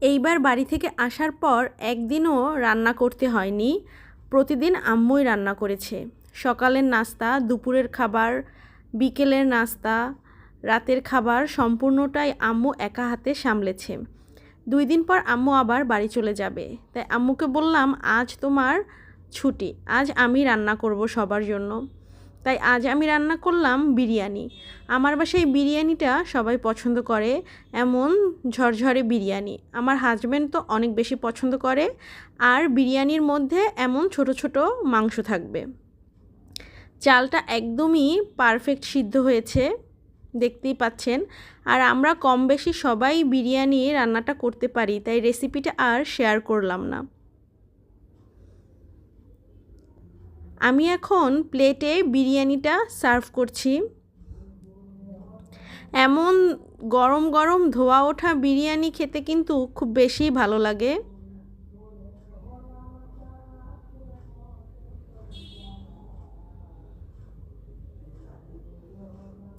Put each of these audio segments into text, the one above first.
এইবার বাড়ি থেকে আসার পর একদিনও রান্না করতে হয়নি। প্রতিদিন আম্মুই রান্না করেছে। সকালের নাস্তা, দুপুরের খাবার, বিকেলের নাস্তা, রাতের খাবার সম্পূর্ণটাই আম্মু একা হাতে সামলেছে। দুই দিন পর আম্মু আবার বাড়ি চলে যাবে। তাই আম্মুকে বললাম, আজ তোমার ছুটি। আজ আমি রান্না করব সবার জন্য। তাই আজ আমি রান্না করলাম বিরিয়ানি। আমার বাসায় বিরিয়ানিটা সবাই পছন্দ করে, এমন ঝরঝরে বিরিয়ানি। আমার হাজব্যান্ড তো অনেক বেশি পছন্দ করে, আর বিরিয়ানির মধ্যে এমন ছোট ছোট মাংস থাকবে। চালটা একদমই পারফেক্ট সিদ্ধ হয়েছে, দেখতেই পাচ্ছেন। আর আমরা কম বেশি সবাই বিরিয়ানি রান্নাটা করতে পারি, তাই রেসিপিটা আর শেয়ার করলাম না। আমি এখন প্লেটে বিরিয়ানিটা সার্ভ করছি। এমন গরম গরম ধোয়া ওঠা বিরিয়ানি খেতে কিন্তু খুব বেশি ভালো লাগে।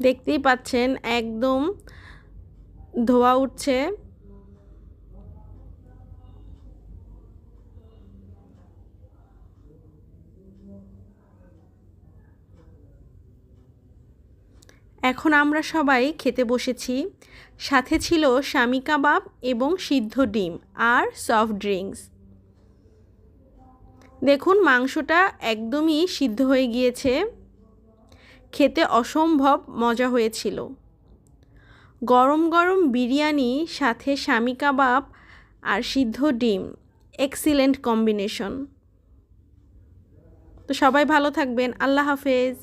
দেখতেই পাচ্ছেন, একদম ধোয়া উঠছে। এখন আমরা সবাই খেতে বসেছি। সাথে ছিল স্বামী কাবাব এবং সিদ্ধ ডিম আর সফট ড্রিঙ্কস দেখুন, মাংসটা একদমই সিদ্ধ হয়ে গিয়েছে। খেতে অসম্ভব মজা হয়েছিল। গরম গরম বিরিয়ানি, সাথে স্বামী কাবাব আর সিদ্ধ ডিম। এক্সিলেন্ট কম্বিনেশন তো সবাই ভালো থাকবেন। আল্লাহ হাফেজ।